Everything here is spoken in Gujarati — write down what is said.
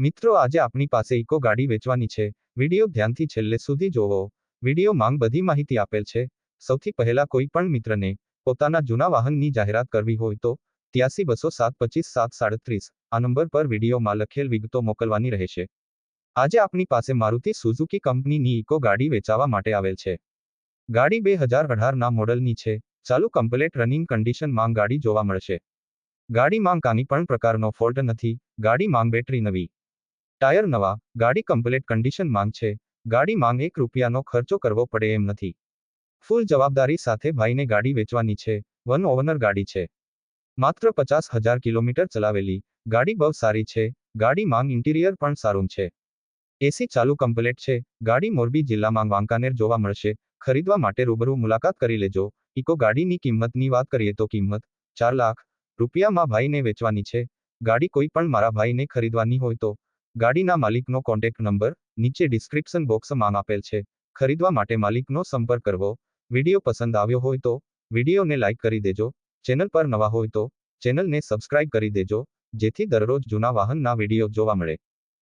મિત્રો, આજે આપણી પાસે ઇકો ગાડી વેચવાની છે. વીડિયો ધ્યાનથી છેલ્લે સુધી જોવો. વીડિયો માંગ બધી માહિતી આપેલ છે. સૌથી પહેલા કોઈ પણ મિત્રને પોતાના જૂના વાહનની જાહેરાત કરવી હોય તો ત્યાસી બસો સાત પચીસ સાત સાડત્રીસ આ નંબર પર વિડીયોમાં લખેલ વિગતો મોકલવાની રહેશે. આજે આપણી પાસે મારુતિ સુઝુકી કંપનીની ઇકો ગાડી વેચાવા માટે આવેલ છે. ગાડી બે હજાર અઢારના મોડલની છે. ચાલુ કમ્પ્લેટ રનિંગ કન્ડિશનમાં ગાડી જોવા મળશે. ગાડી માંગ કાની પણ પ્રકારનો ફોલ્ટ નથી. ગાડી માંગ બેટરી નવી. ટાયર નવા, ગાડી કમ્પ્લેટ કન્ડિશન માંગ છે, ગાડી માંગ એક રૂપિયાનો ખર્ચો કરવો પડે એમ નથી. ફૂલ જવાબદારી સાથે ભાઈને ગાડી વેચવાની છે, વન ઓવનર ગાડી છે. માત્ર પચાસ હજાર કિલોમીટર ચલાવેલી, ગાડી બહુ સારી છે, ગાડી માંગ ઇન્ટિરિયર પણ સારું છે. એસી ચાલુ કમ્પ્લેટ છે, ગાડી મોરબી જિલ્લામાં વાંકાનેર જોવા મળશે, ખરીદવા માટે રૂબરૂ મુલાકાત કરી લેજો, ઇકો ગાડીની કિંમતની વાત કરીએ તો કિંમત, ચાર લાખ રૂપિયામાં ભાઈને વેચવાની છે, ગાડી કોઈ પણ મારા ભાઈને ખરીદવાની હોય તો ગાડીના માલિકનો કોન્ટેક્ટ નંબર નીચે ડિસ્ક્રિપ્શન બોક્સમાં આપેલ છે. ખરીદવા માટે માલિકનો સંપર્ક કરવો. વીડિયો પસંદ આવ્યો હોય તો વિડીયોને લાઇક કરી દેજો. ચેનલ પર નવા હોય તો ચેનલને સબસ્ક્રાઇબ કરી દેજો. જેથી દરરોજ જૂના વાહનના વીડિયો જોવા મળે.